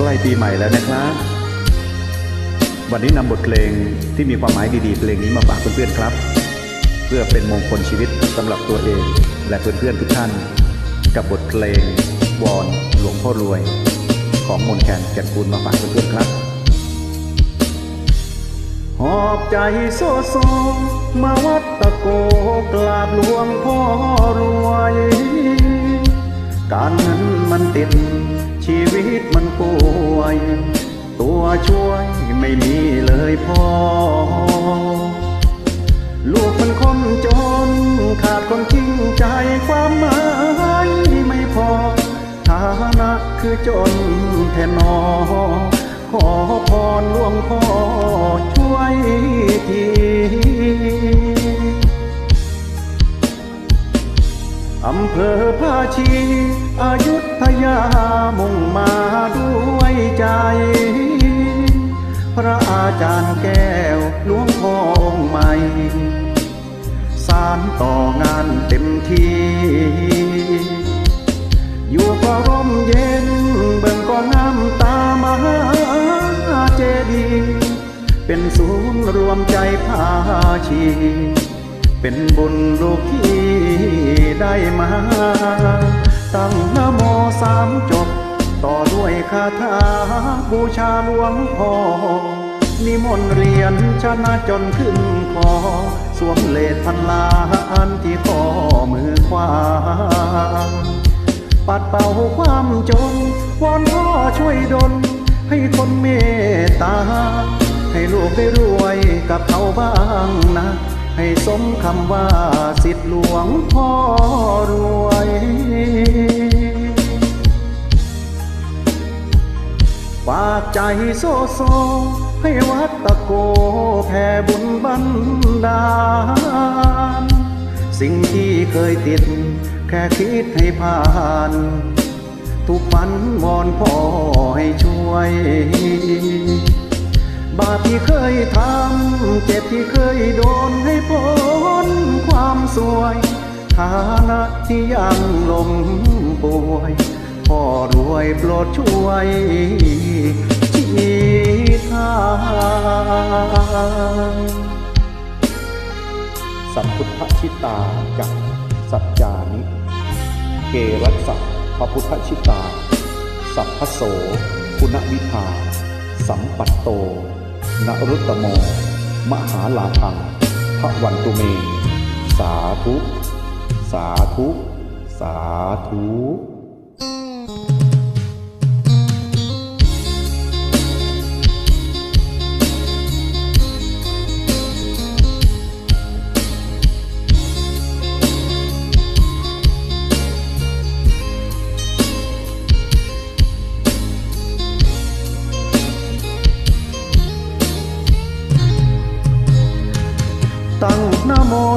ใกล้ปีใหม่แล้วนะครับ วันนี้นำบทเพลงที่มีความหมายดีๆเพลงนี้มาฝากเพื่อนๆครับ เพื่อเป็นมงคลชีวิตสำหรับตัวเอง และเพื่อนๆทุกท่าน กับบทเพลงวอนหลวงพ่อรวย ของมนแคนแก่นคูณมาฝากเพื่อนๆครับหอบใจโซโซมาวัดตะโกกราบหลวงพ่อรวย พอ ลูกมันคนจน ขาดคนจริงใจความหมายไม่พอ ฐานะคือจนแทนนอ ขอพรหลวงพ่อช่วยทีอำเภอภาชีอายุทยามุ่งมาด้วยใจ พระอาจารย์แก้วหลวงพ่อองค์ใหม่ สารต่องานเต็มที่ อยู่ก็ร่มเย็น เบิ่งก็น้ำตามาเจดีเป็นศูนย์รวมใจพาชี เป็นบุญลูกที่ได้มา ตั้งนโมสามจบ ต่อด้วยคาถาบูชาหลวงพ่อ นิมนต์เรียนชนะจนขึ้นคอ สวมเลดพันลานที่ข้อมือขวา ปัดเป่าความจน วอนพ่อช่วยดล ให้คนเมตตา ให้ลูกได้รวยกับเขาบ้างนะ ให้สมคำว่าสิทธิหลวงพ่อรวย ฝากใจโซโซ ให้วัดตะโกแผ่บุญบันดาล สิ่งที่เคยติด แค่คิดให้ผ่าน ทุกฝันวอนพ่อให้ช่วย บาปที่เคยทำ เจ็บที่เคยโดนให้พ้นความสวย ฐานะที่ยังลมป่วย พ่อรวยโปรดช่วยชี้ทางสัมพุทธชิตากับสัจจานิ เกรัสสะพพุทธชิตา สัพพโส คุณวิภา สัมปัตโตนรุตโม มหาลาคังพระวันตุเม สาธุ สาธุ สาธุ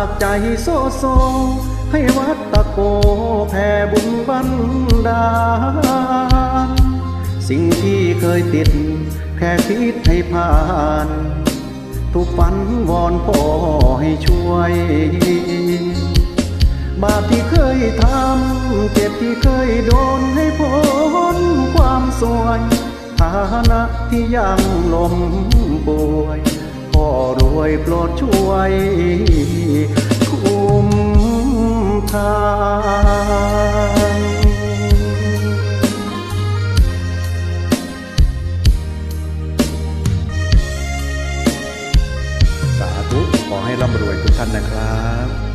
ากใจโซโซ ให้วัดตะโกแผ่บุญบันดาลสิ่งที่เคยติด แค่คิดให้ผ่าน ทุกฝันวอนพ่อให้ช่วย บาปที่เคยทำเจ็บที่เคยโดนให้พ้นความสวย ฐานะที่ยังลมป่วย พ่อรวยโปรดช่วยคุ้มทางสาธุขอให้ร่ำรวยทุกท่านนะครับ